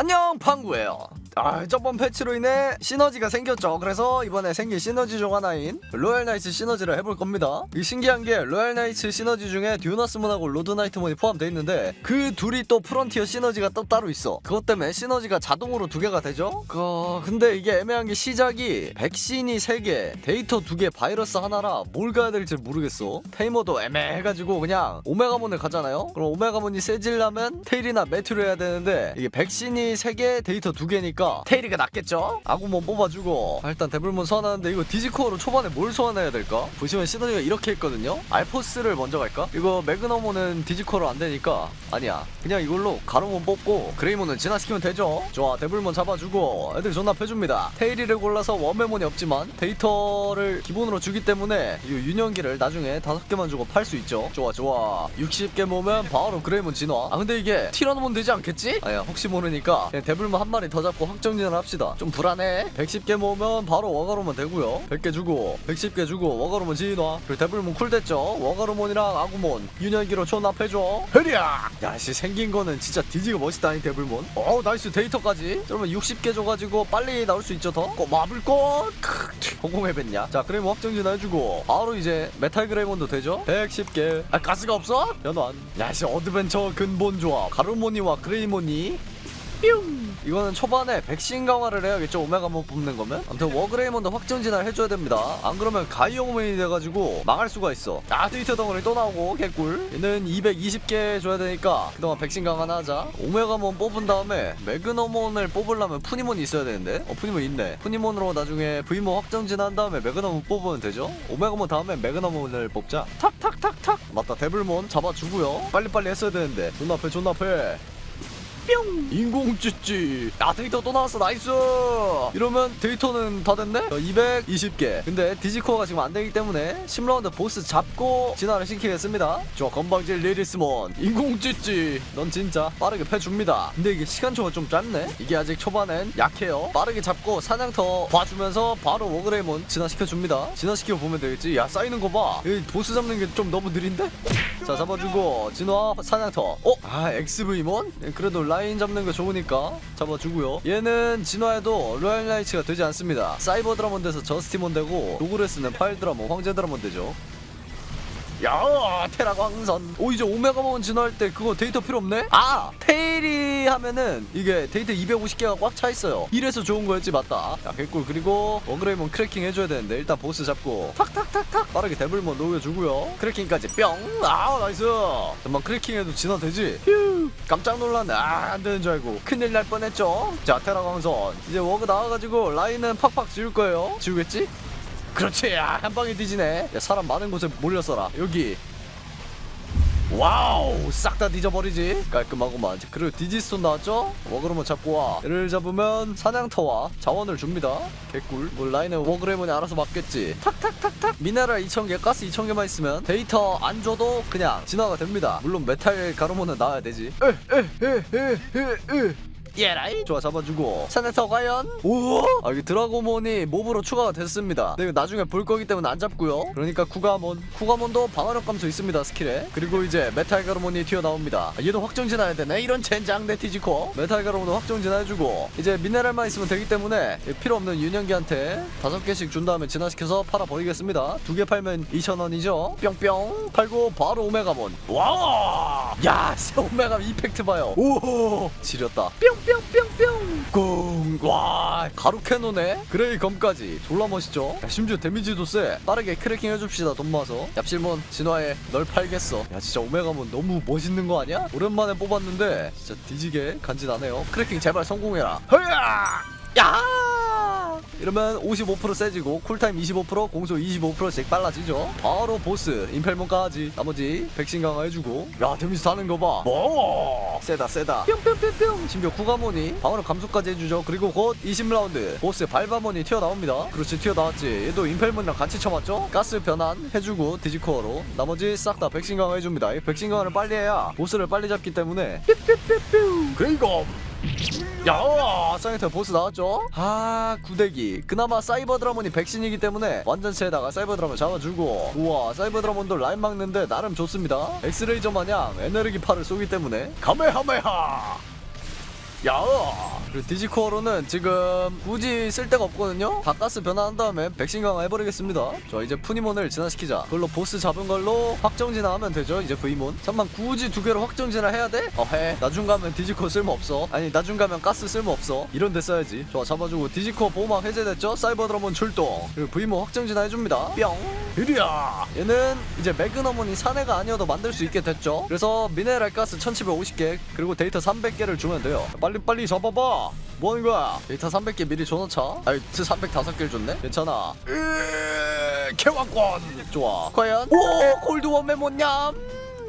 안녕 방구예요 아 저번 패치로 인해 시너지가 생겼죠. 그래서 이번에 생긴 시너지 중 하나인 로얄 나이츠 시너지를 해볼 겁니다. 이 신기한 게 로얄 나이츠 시너지 중에 듀나스문하고 로드 나이트문이 포함되어 있는데 그 둘이 또 프론티어 시너지가 또 따로 있어. 그것 때문에 시너지가 자동으로 두 개가 되죠? 그 근데 이게 애매한 게 시작이 백신이 3개 데이터 2개 바이러스 하나라 뭘 가야 될지 모르겠어. 테이머도 애매해가지고 그냥 오메가몬을 가잖아요? 그럼 오메가몬이 세질라면 테일이나 매트를 해야 되는데 이게 백신이 3개 데이터 2개니까 테일이가 낫겠죠? 아구몬 뽑아주고. 아, 일단 데블몬 소환하는데 이거 디지코어로 초반에 뭘 소환해야 될까? 보시면 시너지가 이렇게 있거든요. 알포스를 먼저 갈까? 이거 매그너몬은 디지코어로 안 되니까. 아니야. 그냥 이걸로 가로몬 뽑고 그레이몬은 진화시키면 되죠. 좋아. 데블몬 잡아주고 애들 존나 패줍니다. 테일이를 골라서 원메몬이 없지만 데이터를 기본으로 주기 때문에 이 윤영기를 나중에 다섯 개만 주고 팔 수 있죠. 좋아 좋아. 60개 모으면 바로 그레이몬 진화. 아 근데 이게 티라노몬 되지 않겠지? 아야. 혹시 모르니까 그냥 데블몬 한 마리 더 잡고 확정진을 합시다. 좀 불안해. 110개 모으면 바로 워가로몬 되고요. 100개 주고 110개 주고 워가로몬 진화. 그리고 데블몬 쿨 됐죠? 워가로몬이랑 아구몬. 윤영기로 촌합해줘. 헤리야! 야씨 생긴 거는 진짜 뒤지가 멋있다 이 데블몬 어우 나이스 데이터까지. 그러면 60개 줘가지고 빨리 나올 수 있죠 더? 꼬마블꽃 뱉냐? 자 그레이몬 확정진 해주고. 바로 이제 메탈 그레이몬도 되죠? 110개. 아 가스가 없어? 연환. 야씨 어드벤처 근본 조합. 가르모니와 그레이몬이 뿅 이거는 초반에 백신 강화를 해야겠죠? 오메가 몬 뽑는 거면? 아무튼 워그레이몬도 확정 진화를 해줘야 됩니다. 안 그러면 가이오몬이 돼가지고 망할 수가 있어. 아 트위터 덩어리 또 나오고 개꿀. 얘는 220개 줘야 되니까 그동안 백신 강화나 하자. 오메가몬 뽑은 다음에 매그너몬을 뽑으려면 푸니몬이 있어야 되는데? 어 푸니몬 있네. 푸니몬으로 나중에 V모 확정 진화한 다음에 매그너몬 뽑으면 되죠? 오메가몬 다음에 매그너몬을 뽑자. 탁탁탁탁. 맞다 데블몬 잡아주고요. 빨리빨리 했어야 되는데. 존나 패 존나 패 뿅. 인공 찌찌 아 데이터 또 나왔어. 나이스. 이러면 데이터는 다 됐네? 어, 220개. 근데 디지코어가 지금 안 되기 때문에 10라운드 보스 잡고 진화를 시키겠습니다. 좋아 건방질 리리스몬. 인공 찌찌 넌 진짜 빠르게 패줍니다. 근데 이게 시간초가 좀 짧네? 이게 아직 초반엔 약해요. 빠르게 잡고 사냥터 봐주면서 바로 워그레이몬 진화시켜줍니다. 진화시켜 보면 되겠지? 야 쌓이는 거봐. 보스 잡는 게 좀 너무 느린데? 자 잡아주고 진화 사냥터. 어? 아 XV몬? 그래도 라인 잡는 거 좋으니까 잡아주고요. 얘는 진화해도 로얄 나이츠가 되지 않습니다. 사이버 드라몬 돼서 저스티몬 되고 로그레스는 파일 드라몬 황제 드라몬 되죠. 야 테라 광선. 오 이제 오메가몬 진화할 때 그거 데이터 필요 없네? 아 테 일이 하면은 이게 데이터 250개가 꽉 차 있어요. 이래서 좋은 거였지 맞다. 야 개꿀. 그리고 워그레이몬 크래킹 해줘야 되는데 일단 보스 잡고 탁탁탁탁. 빠르게 데블몬 녹여주고요. 크래킹까지 뿅 아 나이스! 잠만 크래킹해도 진화 되지? 휴! 깜짝 놀랐네. 아 안 되는 줄 알고. 큰일 날 뻔했죠? 자 테라 광선. 이제 워그 나와가지고 라인은 팍팍 지울 거예요. 지우겠지? 그렇지! 야, 한 방에 뒤지네. 야, 사람 많은 곳에 몰렸어라. 여기 와우. 싹 다 뒤져버리지? 깔끔하고만. 그리고 디지스톤 나왔죠? 워그레몬 잡고 와. 얘를 잡으면 사냥터와 자원을 줍니다. 개꿀. 뭐 라인은 워그레몬이 알아서 맞겠지. 탁탁탁탁. 미네랄 2000개 가스 2000개만 있으면 데이터 안 줘도 그냥 진화가 됩니다. 물론 메탈 가로몬은 나와야 되지. 에에에에에에 예라이. 좋아 잡아주고. 사네터 과연? 오 아, 이게 드라고몬이 몹으로 추가가 됐습니다. 근데 이거 나중에 볼 거기 때문에 안 잡고요. 그러니까 쿠가몬 쿠가몬도 방어력 감소 있습니다 스킬에. 그리고 이제 메탈 가르몬이 튀어나옵니다. 아, 얘도 확정 진화해야 되네. 이런 젠장 네티지코. 메탈 가르몬도 확정 진화해주고. 이제 미네랄만 있으면 되기 때문에 필요 없는 윤영기한테 다섯 개씩 준 다음에 진화시켜서 팔아버리겠습니다. 두 개 팔면 2,000원이죠? 뿅뿅. 팔고 바로 오메가몬. 와우 야 새 오메가 이펙트 봐요. 오 지렸다. 뿅 뿅뿅뿅 꽁와 가루 캐논에 그레이 검까지. 졸라 멋있죠? 야, 심지어 데미지도 세 빠르게 크래킹 해줍시다 돈 모아서. 얍실몬 진화에 널 팔겠어. 야 진짜 오메가몬 너무 멋있는 거 아니야? 오랜만에 뽑았는데 진짜 뒤지게 간지나네요. 크래킹 제발 성공해라. 허야! 야 이러면 55% 세지고 쿨타임 25% 공속 25%씩 빨라지죠. 바로 보스 임펠몬까지 나머지 백신 강화해주고. 야 데미지 다는 거봐. 뭐? 세다 세다. 뿅뿅뿅뿅. 심지어 쿠가몬이 방어력 감소까지 해주죠. 그리고 곧 20라운드 보스 발바몬이 튀어나옵니다. 그렇지 튀어나왔지. 얘도 임펠몬이랑 같이 쳐맞죠? 가스 변환 해주고 디지코어로 나머지 싹 다 백신 강화해줍니다. 이 백신 강화를 빨리 해야 보스를 빨리 잡기 때문에. 뿅뿅뿅뿅. 그레이검 야, 사이트 보스 나왔죠? 아, 구대기. 그나마 사이버 드라몬이 백신이기 때문에 완전체에다가 사이버 드라몬 잡아주고. 우와, 사이버 드라몬도 라인 막는데 나름 좋습니다. 엑스레이저 마냥 에너지 팔을 쏘기 때문에. 카메하메하! 야. 그리고 디지코어로는 지금 굳이 쓸 데가 없거든요. 다 가스 변화한 다음에 백신 강화 해버리겠습니다. 자 이제 푸니몬을 진화시키자. 그걸로 보스 잡은 걸로 확정 진화하면 되죠 이제 V몬. 잠만 굳이 두 개로 확정 진화 해야 돼? 어 해. 나중 가면 디지코어 쓸모없어. 아니 나중 가면 가스 쓸모없어. 이런 데 써야지. 좋아 잡아주고 디지코어 보호막 해제됐죠? 사이버 드럼은 출동. 그리고 V몬 확정 진화 해줍니다. 뿅. 드디어 얘는 이제 매그너몬이 사내가 아니어도 만들 수 있게 됐죠? 그래서 미네랄 가스 1750개 그리고 데이터 300개를 주면 돼요. 빨리 빨리 잡아봐. 뭐하는 거야? 데이터 300개 미리 줘놓자. 아이 305개를 줬네? 괜찮아. 으, 개왕권! 좋아. 과연? 오 골드원 메모냠!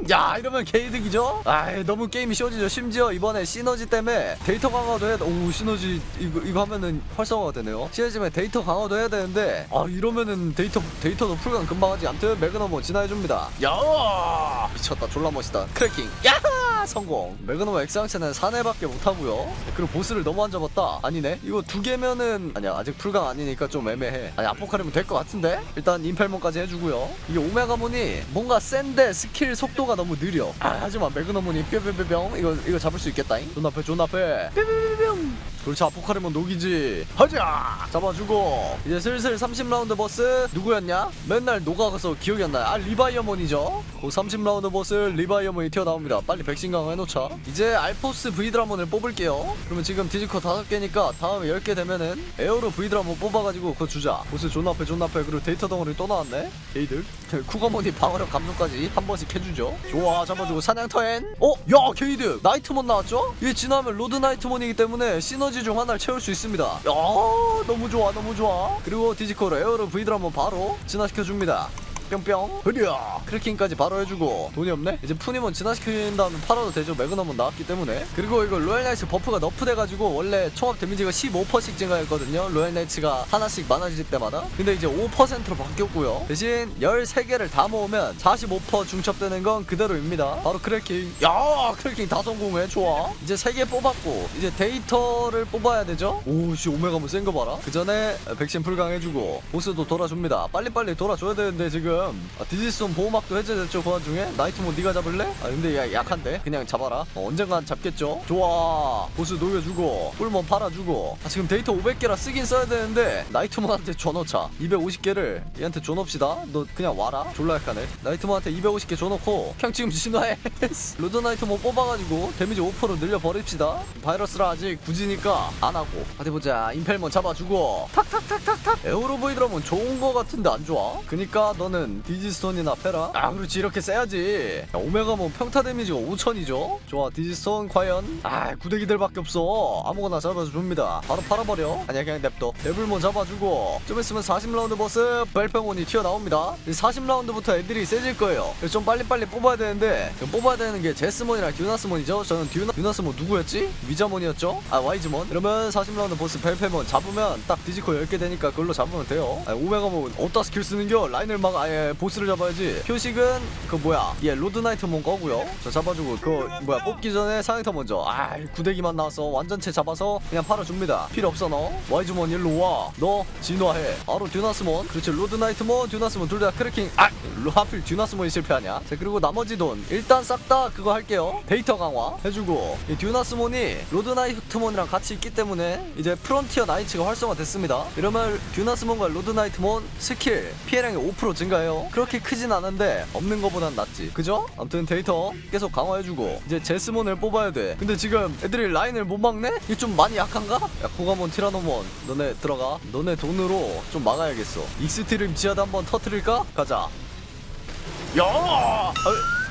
야 이러면 개이득이죠? 아 너무 게임이 쉬워지죠. 심지어 이번에 시너지 때문에 데이터 강화도 해야 오 시너지 이거 이거 하면은 활성화가 되네요. 시너지 때문에 데이터 강화도 해야 되는데 아 이러면은 데이터 데이터도 풀강 금방 하지 암튼 매그너머 진화해줍니다. 야! 미쳤다. 졸라 멋있다. 크래킹. 야 성공. 매그너머 엑스항체는 4내밖에 못하고요. 그리고 보스를 너무 안 잡았다. 아니네. 이거 두 개면은 아니야 아직 풀강 아니니까 좀 애매해. 아니 아포카리면 될 것 같은데? 일단 임펠몬까지 해주고요. 이게 오메가몬이 뭔가 센데 스킬 속도가 너무 느려. 아 하지만 매그너몬이 뿅뿅뿅뿅 이거 이거 잡을 수 있겠다잉. 존 앞에 존 앞에 뿅뿅뿅뿅 그렇지 아포카리몬 녹이지. 하자! 잡아주고. 이제 슬슬 30라운드 보스 누구였냐? 맨날 녹아가서 기억이 안 나요. 아 리바이어몬이죠? 그 30라운드 보스 리바이어몬이 튀어나옵니다. 빨리 백신 강화 해놓자. 이제 알포스 브이드라몬을 뽑을게요. 그러면 지금 디지코 5개니까 다음에 10개 되면은 에어로 브이드라몬 뽑아가지고 그거 주자. 보스 존 앞에 존 앞에 그리고 데이터 덩어리 또 나왔네. 게이들 쿠가몬이 방어력 감소까지 한 번씩 해주죠. 좋아 잡아주고. 사냥터엔. 어? 야 게이드 나이트몬 나왔죠? 이게 지나면 로드 나이트몬이기 때문에 시너지 중 하나를 채울 수 있습니다. 야 너무 좋아 너무 좋아. 그리고 디지코로 에어로 브이드라몬 바로 진화시켜줍니다 뿅뿅. 흐려. 크래킹까지 바로 해주고. 돈이 없네? 이제 푸님은 진화시킨 다음에 팔아도 되죠. 매그넘은 나왔기 때문에. 그리고 이거 로얄나이츠 버프가 너프돼가지고 원래 총합 데미지가 15%씩 증가했거든요. 로얄나이츠가 하나씩 많아질 때마다. 근데 이제 5%로 바뀌었고요. 대신 13개를 다 모으면 45% 중첩되는 건 그대로입니다. 바로 크래킹. 야 크래킹 다 성공해. 좋아. 이제 3개 뽑았고 이제 데이터를 뽑아야 되죠? 오씨 오메가몬 센거 봐라. 그 전에 백신 풀강해주고 보스도 돌아줍니다. 빨리빨리 돌아줘야 되는데 지금 아, 디지스톤 보호막도 해제됐죠 그 와중에? 나이트몬 네가 잡을래? 아 근데 야, 약한데? 그냥 잡아라. 어, 언젠간 잡겠죠? 좋아. 보스 녹여주고 꿀몬 팔아주고. 아, 지금 데이터 500개라 쓰긴 써야 되는데 나이트몬한테 줘놓자. 250개를 얘한테 줘놓읍시다. 너 그냥 와라. 졸라 약하네. 나이트몬한테 250개 줘놓고 그냥 지금 진화해 로드 나이트몬 뽑아가지고 데미지 5% 늘려버립시다. 바이러스라 아직 굳이니까 안하고. 어디 보자. 임펠몬 잡아주고. 탁탁탁탁탁. 에어로보이드라면 좋은 거 같은데 안 좋아? 그니까 너는 디지스톤이나 패라? 아 그렇지. 이렇게 세야지. 야, 오메가몬 평타 데미지가 5000이죠? 좋아 디지스톤 과연? 아 구대기들밖에 없어. 아무거나 잡아줍니다. 바로 팔아버려. 아니야 그냥 냅둬. 레블몬 잡아주고 좀 있으면 40라운드 보스 벨페몬이 튀어나옵니다. 40라운드부터 애들이 세질 거예요. 좀 빨리빨리 뽑아야 되는데 뽑아야 되는 게 제스몬이랑 듀나스몬이죠? 저는 듀나, 듀나스몬 누구였지? 위자몬이었죠? 아 와이즈몬? 그러면 40라운드 보스 벨페몬 잡으면 딱 디지코 10개 되니까 그걸로 잡으면 돼요. 아, 오메가몬 어디다 스킬 쓰는겨? 라인을 막 아예 보스를 잡아야지. 표식은 그 뭐야? 얘 로드나이트몬 거고요. 저 잡아주고 그 뭐야 뽑기 전에 사이터 먼저. 아 구데기만 나와서 완전체 잡아서 그냥 팔아줍니다. 필요 없어 너. 와이즈몬 일로 와 너 진화해. 바로 듀나스몬. 그렇지 로드나이트몬 듀나스몬. 둘 다 크래킹. 아 로- 하필 듀나스몬이 실패하냐? 자 그리고 나머지 돈. 일단 싹 다 그거 할게요. 데이터 강화 해주고. 이 듀나스몬이 로드나이트몬이랑 같이 있기 때문에 이제 프론티어 나이츠가 활성화됐습니다. 이러면 듀나스몬과 로드나이트몬 스킬 피해량이 5% 증가 해요 그렇게 크진 않은데 없는 거보단 낫지 그죠? 아무튼 데이터 계속 강화해주고 이제 제스몬을 뽑아야 돼 근데 지금 애들이 라인을 못 막네? 이게 좀 많이 약한가? 야 코가몬 티라노몬 너네 들어가 너네 돈으로 좀 막아야겠어 익스트림 지하드 한번 터트릴까? 가자 야! 아,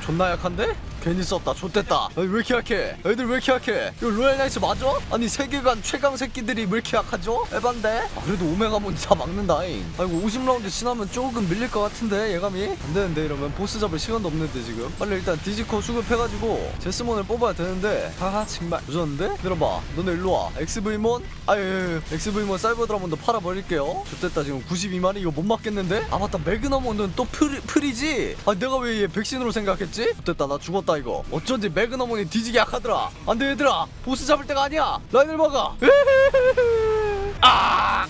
존나 약한데? 괜히 썼다 좆됐다 아니 왜 이렇게 약해 애들 왜 이렇게 약해 이거 로얄 나이츠 맞아? 아니 세계관 최강 새끼들이 왜 이렇게 약하죠? 에반데? 아, 그래도 오메가몬이 다 막는다잉 아이고 50라운드 지나면 조금 밀릴 것 같은데 예감이? 안되는데 이러면 보스 잡을 시간도 없는데 지금 빨리 일단 디지코 수급해가지고 제스몬을 뽑아야 되는데 아 정말 늦었는데? 들어봐 너네 일로와 XV몬? 아유 XV몬 사이버 드라몬도 팔아버릴게요 좆됐다 지금 92마리 이거 못 맞겠는데? 아 맞다 매그너몬은 또 프리, 프리지? 아 내가 왜 얘 백신으로 생각했지? 좆됐다 나 죽었다 이거. 어쩐지 매그너몬이 뒤지게 약하더라. 안돼 얘들아. 보스 잡을 때가 아니야. 라인을 막아. 아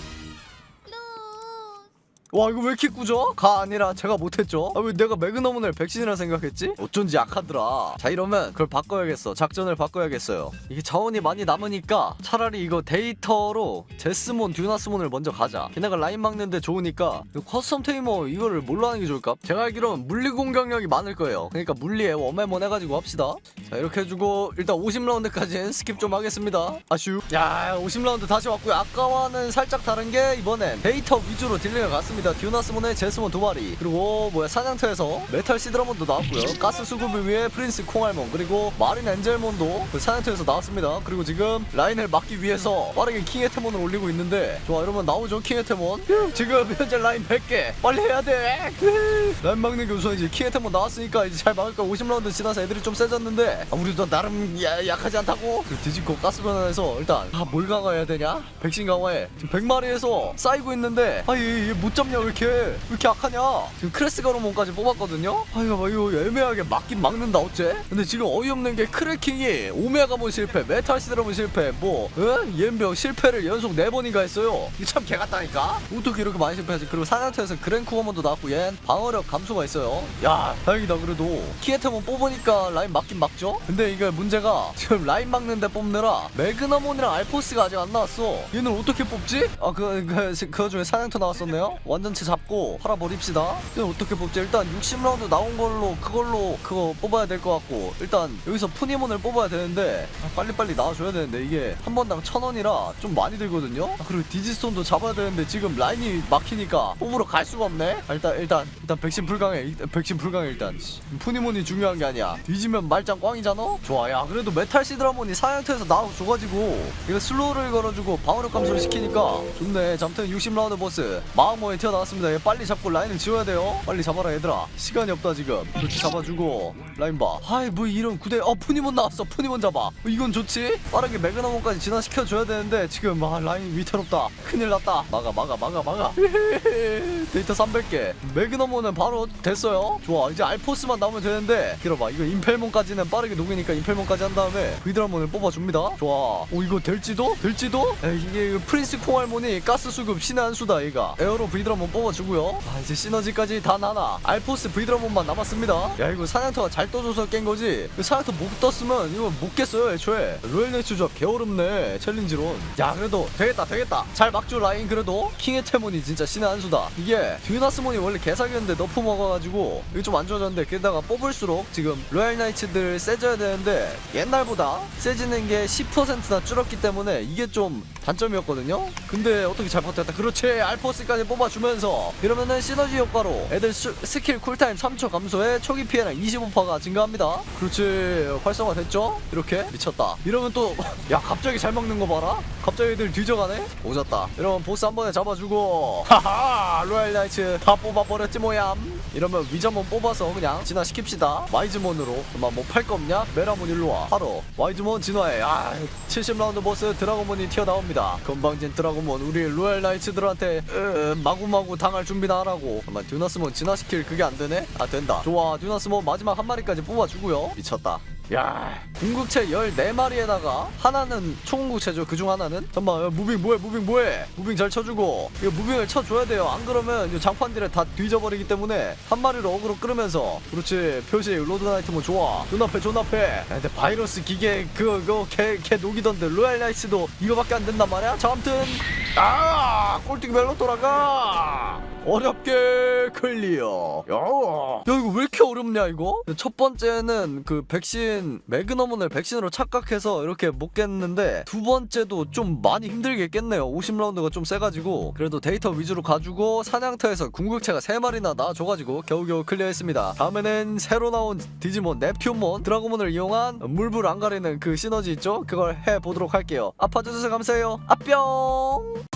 와 이거 왜 이렇게 꾸져? 가 아니라 제가 못했죠. 아 왜 내가 매그너문을 백신이라 생각했지? 어쩐지 약하더라. 자 이러면 그걸 바꿔야겠어. 작전을 바꿔야겠어요. 이게 자원이 많이 남으니까 차라리 이거 데이터로 제스몬 듀나스몬을 먼저 가자. 걔네가 라인 막는데 좋으니까 커스텀 테이머 이거를 뭘로 하는 게 좋을까? 제가 알기로는 물리 공격력이 많을 거예요. 그러니까 물리에 웜에몬 해가지고 합시다. 자 이렇게 해주고 일단 50라운드까지는 스킵 좀 하겠습니다. 아슈 야 50라운드 다시 왔고요. 아까와는 살짝 다른 게 이번엔 데이터 위주로 딜링을 갔습니다 듀나스몬의 제스몬 두 마리. 그리고 뭐야 사냥터에서 메탈 시드라몬도 나왔고요. 가스 수급을 위해 프린스 콩알몬 그리고 마린 엔젤몬도 그 사냥터에서 나왔습니다. 그리고 지금 라인을 막기 위해서 빠르게 킹에테몬을 올리고 있는데 좋아 이러면 나오죠 킹에테몬. 지금 현재 라인 100개. 빨리 해야 돼. 라인 막는 게 우선이지 킹에테몬 나왔으니까 이제 잘 막을까? 50라운드 지나서 애들이 좀 세졌는데 아, 우리도 나름 야, 약하지 않다고? 그 뒤집고 가스 변환해서 일단 아뭘 강화해야 되냐? 백신 강화해 지금 100마리에서 쌓이고 있는데 아얘못 잡냐 왜 이렇게 왜 이렇게 약하냐? 지금 크레스 가로몬까지 뽑았거든요? 아이고 이거 애매하게 막긴 막는다 어째? 근데 지금 어이없는 게 크래킹이 오메가몬 실패 메탈 시드라몬 실패 뭐 응? 옌병 실패를 연속 4번인가 했어요. 이게 참 개같다니까? 어떻게 이렇게 많이 실패하지? 그리고 사냥터에서 그랭쿠어몬도 나왔고 얜 방어력 감소가 있어요. 야 다행이다 그래도. 키에테몬 뽑으니까 라인 막긴 막죠? 근데 이게 문제가 지금 라인 막는데 뽑느라 매그너몬이랑 알포스가 아직 안 나왔어. 얘는 어떻게 뽑지? 아 그, 그, 그 중에 사냥터 나왔었네요? 완전 체 잡고 팔아버립시다. 얘는 어떻게 뽑지? 일단 60라운드 나온 걸로 그걸로 그거 뽑아야 될 것 같고 일단 여기서 푸니몬을 뽑아야 되는데 아, 빨리빨리 나와줘야 되는데 이게 한 번당 천 원이라 좀 많이 들거든요? 아, 그리고 디지스톤도 잡아야 되는데 지금 라인이 막히니까 뽑으러 갈 수가 없네? 아, 일단 일단 일단 백신 불강해. 일단 백신 불강해 일단. 씨, 푸니몬이 중요한 게 아니야. 뒤지면 말짱 꽝이잖아? 좋아 야 그래도 메탈 시드라몬이 사양터에서 나와줘가지고 이거 슬로우를 걸어주고 방어력 감소를 시키니까 좋네. 잠튼 60라운드 보스. 마음모에 튀어 나왔습니다. 얘 빨리 잡고 라인을 지워야 돼요. 빨리 잡아라 얘들아. 시간이 없다 지금. 그렇지 잡아주고. 라인 봐. 아이 뭐 이런 구대. 어 푸니몬 나왔어. 푸니몬 잡아. 어, 이건 좋지? 빠르게 매그나몬까지 진화시켜줘야 되는데 지금 아 라인 위태롭다. 큰일 났다. 막아 막아 막아 막아. 데이터 300개. 매그너몬은 바로 됐어요. 좋아. 이제 알포스만 나오면 되는데. 기다려봐. 이거 임펠몬까지는 빠르게 녹이니까 임펠몬까지 한 다음에 브이드라몬을 뽑아줍니다. 좋아. 오 이거 될지도? 될지도? 에이, 이게 그 프린스 콩알몬이 가스 수급 신의 한 수다 얘가. 에어로 브이드라 몬 뽑아주고요. 아 이제 시너지까지 단 하나. 알포스 브이드라몬만 남았습니다. 야 이거 사냥터가 잘 떠줘서 깬 거지? 그 사냥터 못 떴으면 이거 못 깼어요 애초에. 로얄 네츠 조합 개어렵네 챌린지론. 야 그래도 되겠다 되겠다. 잘 막죠 라인 그래도? 킹의 테몬이 진짜 신의 한 수다. 이게 듀나스몬이 원래 개사기였는데 너프 먹어가지고 이게 좀 안 좋아졌는데 게다가 뽑을수록 지금 로얄 나이츠들 세져야 되는데 옛날보다 세지는 게 10%나 줄었기 때문에 이게 좀 단점이었거든요. 근데 어떻게 잘 버텼다. 그렇지. 알포스까지 뽑아주면서. 이러면은 시너지 효과로 애들 수- 스킬 쿨타임 3초 감소에 초기 피해량 25%가 증가합니다. 그렇지. 활성화 됐죠? 이렇게? 미쳤다. 이러면 또 야 갑자기 잘 먹는 거 봐라. 갑자기 애들 뒤져가네? 오졌다. 이러면 보스 한 번에 잡아주고. 하하 로얄 나이츠 다 뽑아버렸지 뭐야 이러면 위저몬 뽑아서 그냥 진화시킵시다. 와이즈몬으로 그만 뭐팔 거 없냐? 메라몬 일로와. 바로 와이즈몬 진화해. 아 70라운드 보스 드라곤몬이 튀어나옵니다. 건방진 드라곤몬 우리 로얄 나이츠들한테 으, 마구마구 당할 준비나 하라고. 그만 듀나스몬 진화시킬 그게 안 되네? 아 된다. 좋아 듀나스몬 마지막 한 마리까지 뽑아주고요. 미쳤다 야. 궁극체 14마리에다가 하나는 초궁극체죠. 그 중 하나는? 잠깐만 야, 무빙 뭐해 무빙 뭐해? 무빙 잘 쳐주고. 이거 무빙을 쳐줘야 돼요. 안 그러면 이 장판들을 다 뒤져버리기 때문에 한 마리로 어그로 끌으면서. 그렇지. 표시 로드 나이트면 좋아. 눈앞에 존앞에 야, 근데 바이러스 기계 그거 그거 걔, 걔 녹이던데 로얄 나이츠도 이거밖에 안 된단 말이야? 자 아무튼. 아 꼴등 멜로 돌아가 어렵게 클리어. 야, 야 이거 왜 이렇게 어렵냐 이거? 첫 번째는 그 백신 매그너문을 백신으로 착각해서 이렇게 못 깼는데 두 번째도 좀 많이 힘들게 깼네요. 50라운드가 좀 세가지고. 그래도 데이터 위주로 가지고 사냥터에서 궁극체가 3마리나 나와줘가지고 겨우겨우 클리어했습니다. 다음에는 새로 나온 디지몬 넵튠몬 드라고몬을 이용한 물불 안 가리는 그 시너지 있죠? 그걸 해보도록 할게요. 아파주셔서 감사해요. 아뿅